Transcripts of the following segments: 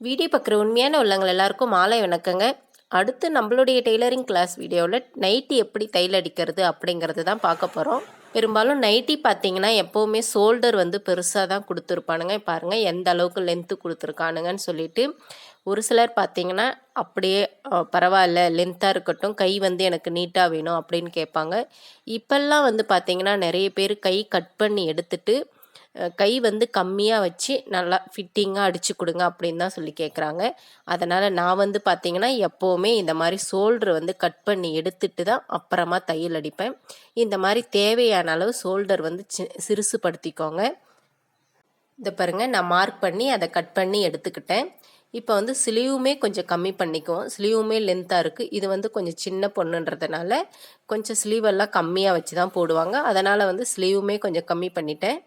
Video பார்க்குற உண்மையான உள்ளங்கள் எல்லாருக்கும் மாலை வணக்கங்க. அடுத்து நம்மளுடைய டெய்லரிங் கிளாஸ் வீடியோவில் நைட்டி எப்படி தையல் அடிக்கிறது அப்படிங்கிறது தான் பார்க்க போகிறோம் பெரும்பாலும் நைட்டி பார்த்தீங்கன்னா எப்போவுமே ஷோல்டர் வந்து பெருசாக தான் கொடுத்துருப்பானுங்க. பாருங்கள் எந்த அளவுக்கு லென்த்து கொடுத்துருக்கானுங்கன்னு சொல்லிட்டு. ஒரு சிலர் பார்த்தீங்கன்னா அப்படியே பரவாயில்ல லென்த்தாக இருக்கட்டும் கை வந்து எனக்கு நீட்டாக வேணும் அப்படின்னு கேட்பாங்க. இப்போல்லாம் வந்து பார்த்தீங்கன்னா நிறைய பேர் கை கட் பண்ணி எடுத்துகிட்டு கை வந்து கம்மியாக வச்சு நல்லா ஃபிட்டிங்காக அடித்து கொடுங்க அப்படின்னு தான் சொல்லி கேட்குறாங்க அதனால் நான் வந்து பார்த்தீங்கன்னா எப்போவுமே இந்த மாதிரி ஷோல்டர் வந்து கட் பண்ணி எடுத்துட்டு தான் அப்புறமா தையல் அடிப்பேன். இந்த மாதிரி தேவையான அளவு ஷோல்டர் வந்து சி சிறுசுப்படுத்திக்கோங்க இந்த பாருங்க நான் மார்க் பண்ணி அதை கட் பண்ணி எடுத்துக்கிட்டேன். இப்போ வந்து ஸ்லீவுமே கொஞ்சம் கம்மி பண்ணிக்குவோம். ஸ்லீவுமே லென்த்தாக இருக்குது இது வந்து கொஞ்சம் சின்ன பொண்ணுன்றதுனால கொஞ்சம் ஸ்லீவெல்லாம் கம்மியாக வச்சு தான் போடுவாங்க. அதனால் வந்து ஸ்லீவுமே கொஞ்சம் கம்மி பண்ணிட்டேன்.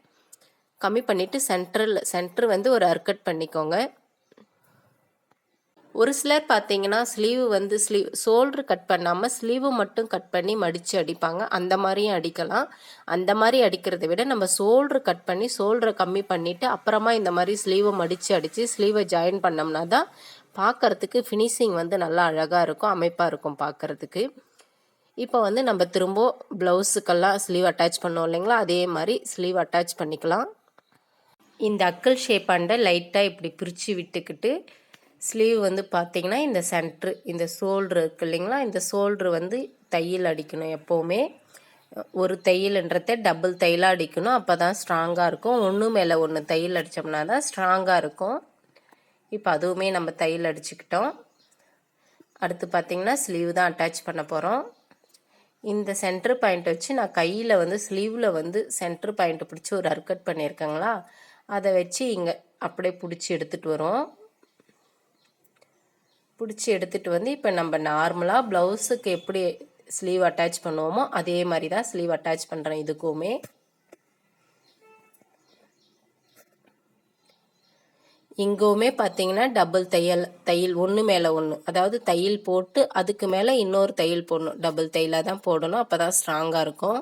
கம்மி பண்ணிவிட்டு சென்டரில் சென்டர் வந்து ஒரு அர்க்கட் பண்ணிக்கோங்க. ஒரு சிலர் பார்த்தீங்கன்னா ஸ்லீவ் வந்து ஸ்லீவ் ஷோல்ட்ரு கட் பண்ணாமல் ஸ்லீவு மட்டும் கட் பண்ணி மடித்து அடிப்பாங்க. அந்த மாதிரியும் அடிக்கலாம். அந்த மாதிரி அடிக்கிறத விட நம்ம ஷோல்ட்ரு கட் பண்ணி ஷோல்டரை கம்மி பண்ணிவிட்டு அப்புறமா இந்த மாதிரி ஸ்லீவை மடித்து அடித்து ஸ்லீவை ஜாயின் பண்ணோம்னா தான் பார்க்கறதுக்கு ஃபினிஷிங் வந்து நல்லா அழகாக இருக்கும் அமைப்பாக இருக்கும் பார்க்கறதுக்கு இப்போ வந்து நம்ம திரும்ப ப்ளவுஸுக்கெல்லாம் ஸ்லீவ் அட்டாச் பண்ணோம் இல்லைங்களா? அதே மாதிரி ஸ்லீவ் அட்டாச் பண்ணிக்கலாம். இந்த அக்கல் ஷேப்பாண்ட லைட்டாக இப்படி பிரித்து விட்டுக்கிட்டு ஸ்லீவ் வந்து பார்த்தீங்கன்னா இந்த சென்ட்ரு இந்த ஷோல்ட்ரு இருக்கு இல்லைங்களா? இந்த ஷோல்ட்ரு வந்து தையல் அடிக்கணும் எப்போவுமே. ஒரு தையல்ன்றத டபுள் தையலாக அடிக்கணும். அப்போ தான் ஸ்ட்ராங்காக இருக்கும். ஒன்று மேலே ஒன்று தையல் அடித்தோம்னா தான் ஸ்ட்ராங்காக இருக்கும். இப்போ அதுவுமே நம்ம தையல் அடிச்சுக்கிட்டோம். அடுத்து பார்த்திங்கன்னா ஸ்லீவ் தான் அட்டாச் பண்ண போகிறோம் இந்த சென்ட்ரு பாயிண்ட் வச்சு நான் கையில் வந்து ஸ்லீவில் வந்து சென்ட்ரு பாயிண்ட் பிடிச்சி ஒரு அர்க்கட் பண்ணியிருக்கேங்களா? அதை வச்சு இங்கே அப்படியே பிடிச்சி எடுத்துகிட்டு வரோம். பிடிச்சி எடுத்துகிட்டு வந்து இப்போ நம்ம நார்மலாக ப்ளவுஸுக்கு எப்படி ஸ்லீவ் அட்டாச் பண்ணுவோமோ அதே மாதிரி தான் ஸ்லீவ் அட்டாச் பண்ணுறேன் இதுக்குமே. இங்கேவுமே பார்த்தீங்கன்னா டபுள் தையல் தையல் ஒன்று மேலே ஒன்று அதாவது தையல் போட்டு அதுக்கு மேலே இன்னொரு தையல் போடணும். டபுள் தையலாக தான் போடணும். அப்போ தான் ஸ்ட்ராங்காக இருக்கும்.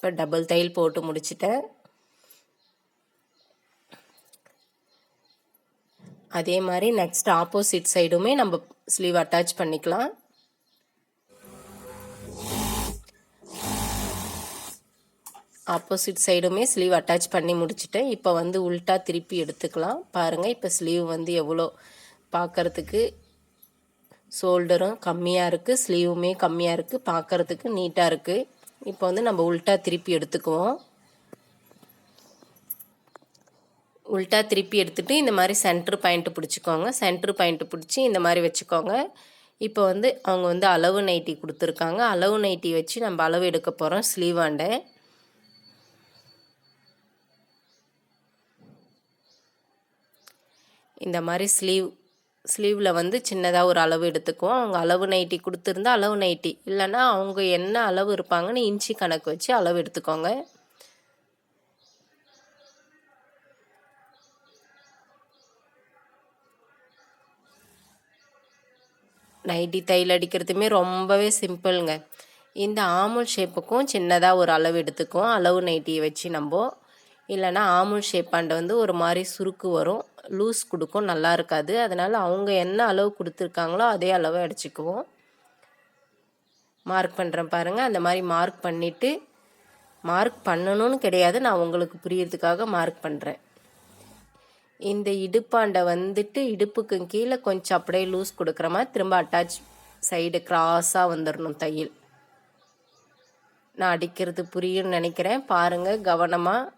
இப்போ டபுள் தையல் போட்டு முடிச்சிட்டேன். அதே மாதிரி நெக்ஸ்ட் ஆப்போசிட் சைடுமே நம்ம ஸ்லீவ் அட்டாச் பண்ணிக்கலாம். ஆப்போசிட் சைடுமே ஸ்லீவ் அட்டாச் பண்ணி முடிச்சிட்டேன். இப்போ வந்து உல்ட்டா திருப்பி எடுத்துக்கலாம். பாருங்கள் இப்போ ஸ்லீவ் வந்து எவ்வளோ பார்க்கறதுக்கு ஷோல்டரும் கம்மியாக இருக்குது ஸ்லீவுமே கம்மியாக இருக்குது பார்க்கறதுக்கு நீட்டாக இருக்குது இப்போ வந்து நம்ம உல்ட்டா திருப்பி எடுத்துக்குவோம். உல்ட்டா திருப்பி எடுத்துகிட்டு இந்த மாதிரி சென்ட்ரு பாயிண்ட்டு பிடிச்சிக்கோங்க. சென்ட்ரு பாயிண்ட்டு பிடிச்சி இந்த மாதிரி வச்சுக்கோங்க. இப்போ வந்து அவங்க வந்து அளவு நைட்டி கொடுத்துருக்காங்க. அளவு நைட்டி வச்சு நம்ம அளவு எடுக்க போகிறோம் ஸ்லீவாண்டை இந்த மாதிரி ஸ்லீவ் ஸ்லீவில் வந்து சின்னதாக ஒரு அளவு எடுத்துக்குவோம். அவங்க அளவு நைட்டி கொடுத்துருந்தா அளவு நைட்டி. இல்லைன்னா அவங்க என்ன அளவு இருப்பாங்கன்னு இன்ச்சி கணக்கு வச்சு அளவு எடுத்துக்கோங்க. நைட்டி தையல் அடிக்கிறதுமே ரொம்பவே சிம்பிளுங்க. இந்த ஆமுல் ஷேப்புக்கும் சின்னதாக ஒரு அளவு எடுத்துக்குவோம். அளவு நைட்டியை வச்சு நம்ம இல்லைன்னா ஆமுல் ஷேப்பாண்ட வந்து ஒரு மாதிரி சுருக்கு வரும். லூஸ் கொடுக்கும் நல்லா இருக்காது. அதனால் அவங்க என்ன அளவு கொடுத்துருக்காங்களோ அதே அளவை அடிச்சுக்குவோம். மார்க் பண்ணுறேன் பாருங்கள் அந்த மாதிரி மார்க் பண்ணிவிட்டு மார்க் பண்ணணும்னு கிடையாது. நான் உங்களுக்கு புரியறதுக்காக மார்க் பண்ணுறேன் இந்த இடுப்பாண்டை வந்துட்டு இடுப்புக்கு கீழே கொஞ்சம் அப்படியே லூஸ் கொடுக்குற மாதிரி திரும்ப அட்டாச் சைடு கிராஸாக வந்துடணும் தையல். நான் அடிக்கிறது புரியும்னு நினைக்கிறேன். பாருங்கள் கவனமாக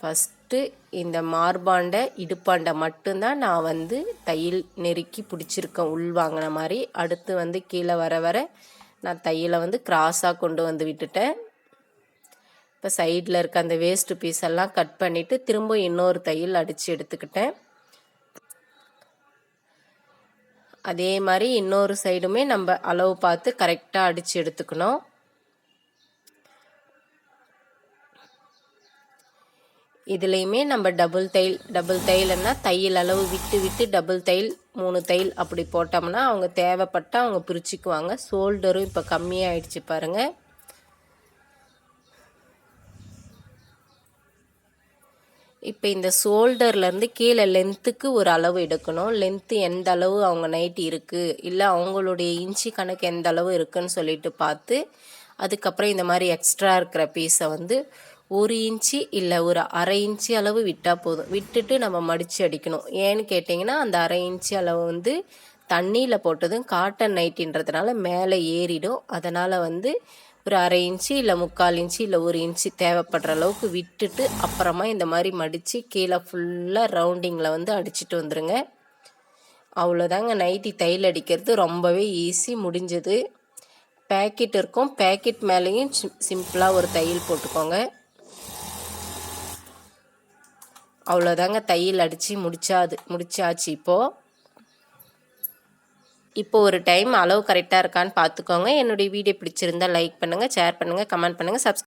ஃபஸ்ட்டு இந்த மார்பாண்டை இடுப்பாண்டை மட்டும்தான் நான் வந்து தையல் நெருக்கி பிடிச்சிருக்கேன். உள் வாங்கின மாதிரி. அடுத்து வந்து கீழே வர வர நான் தையலை வந்து கிராஸாக கொண்டு வந்து விட்டுட்டேன். இப்போ சைடில் இருக்க அந்த வேஸ்ட் பீஸ் எல்லாம் கட் பண்ணிவிட்டு திரும்ப இன்னொரு தையல் அடித்து எடுத்துக்கிட்டேன். அதே மாதிரி இன்னொரு சைடுமே நம்ம அளவு பார்த்து கரெக்டாக அடித்து எடுத்துக்கணும். இதுலேயுமே நம்ம டபுள் தையல் டபுள் தையல்னா தையல் அளவு விட்டு விட்டு டபுள் தையல் மூணு தையல் அப்படி போட்டோம்னா அவங்க தேவைப்பட்டால் அவங்க பிரிச்சுக்குவாங்க. ஷோல்டரும் இப்போ கம்மியாயிடுச்சு பாருங்கள் இப்போ இந்த ஷோல்டர்லேருந்து கீழே லென்த்துக்கு ஒரு அளவு எடுக்கணும். லென்த்து எந்த அளவு அவங்க நைட்டி இருக்குது இல்லை அவங்களுடைய இன்ச்சி கணக்கு எந்த அளவு இருக்குன்னு சொல்லிட்டு பார்த்து அதுக்கப்புறம் இந்த மாதிரி எக்ஸ்ட்ரா இருக்கிற பீஸை வந்து ஒரு இன்ச்சு இல்லை ஒரு அரை இன்ச்சு அளவு விட்டால் போதும். விட்டுட்டு நம்ம மடித்து அடிக்கணும். ஏன்னு கேட்டிங்கன்னா அந்த அரை இன்ச்சு அளவு வந்து தண்ணியில் போட்டதும் காட்டன் நைட்டின்றதுனால மேலே ஏறிடும். அதனால் வந்து ஒரு அரை இன்ச்சு இல்லை முக்கால் இன்ச்சு இல்லை ஒரு இன்ச்சு தேவைப்படுற அளவுக்கு விட்டுட்டு அப்புறமா இந்த மாதிரி மடித்து கீழே ஃபுல்லாக ரவுண்டிங்கில் வந்து அடிச்சுட்டு வந்துடுங்க அவ்வளோதாங்க நைட்டி தையல் அடிக்கிறது ரொம்பவே ஈஸி முடிஞ்சது. பேக்கெட் இருக்கும். பேக்கெட் மேலேயும் சிம்பிளாக ஒரு தையல் போட்டுக்கோங்க. அவ்வளோதாங்க தையல் அடித்து முடிச்சாது முடிச்சாச்சு. இப்போது இப்போ ஒரு டைம் அளவு கரெக்டாக இருக்கான்னு பார்த்துக்கோங்க என்னுடைய வீடியோ பிடிச்சிருந்தா லைக் பண்ணுங்கள் ஷேர் பண்ணுங்கள் கமெண்ட் பண்ணுங்கள் சப்ஸ்